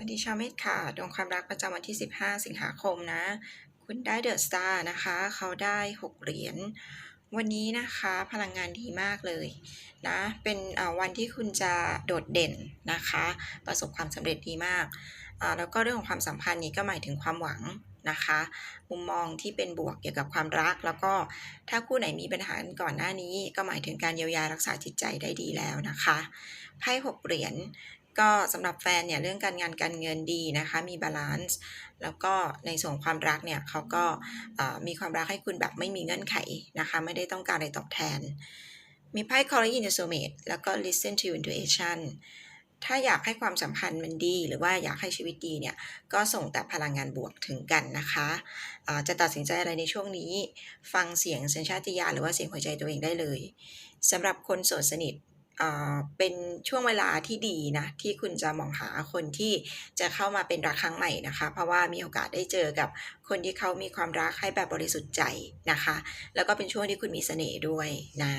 วัสดีชาวเมษค่ะ ดวงความรักประจำวันที่ 15 สิงหาคมนะ คุณได้เดอะสตาร์นะคะ เขาได้ 6 เหรียญ วันนี้นะคะพลังงานดีมากเลยนะ เป็นวันที่คุณจะโดดเด่นนะคะ ประสบความสำเร็จดีมาก แล้วก็เรื่องของความสัมพันธ์นี้ก็หมายถึงความหวังนะคะ มุมมองที่เป็นบวกเกี่ยวกับความรัก แล้วก็ถ้าคู่ไหนมีปัญหาก่อนหน้านี้ ก็หมายถึงการเยียวยารักษาจิตใจได้ดีแล้วนะคะ ไพ่หกเหรียญ ก็สำหรับแฟนเนี่ยเรื่องการงานการเงินดีนะคะมีบาลานซ์แล้วก็ในส่วนของความรักเนี่ยเขาก็มีความรักให้คุณแบบไม่มีเงื่อนไขนะคะไม่ได้ต้องการอะไรตอบแทน มีไพ่ Calling in the Soulmate แล้วก็ Listen to your intuition ถ้าอยากให้ความสัมพันธ์มันดี หรือว่าอยากให้ชีวิตดีเนี่ยก็ส่งแต่พลังงานบวกถึงกันนะคะอ่าจะตัดสินใจอะไรในช่วงนี้ ฟังเสียงสัญชาติญาณหรือว่าเสียงหัวใจตัวเองได้เลยสำหรับคนโสดสนิท เป็นช่วงเวลาที่ดีนะที่คุณจะมองหาคนที่จะเข้ามาเป็นรักครั้งใหม่นะคะ เพราะว่ามีโอกาสได้เจอกับคนที่เขามีความรักให้แบบบริสุทธิ์ใจนะคะ แล้วก็เป็นช่วงที่คุณมีเสน่ห์ด้วยนะ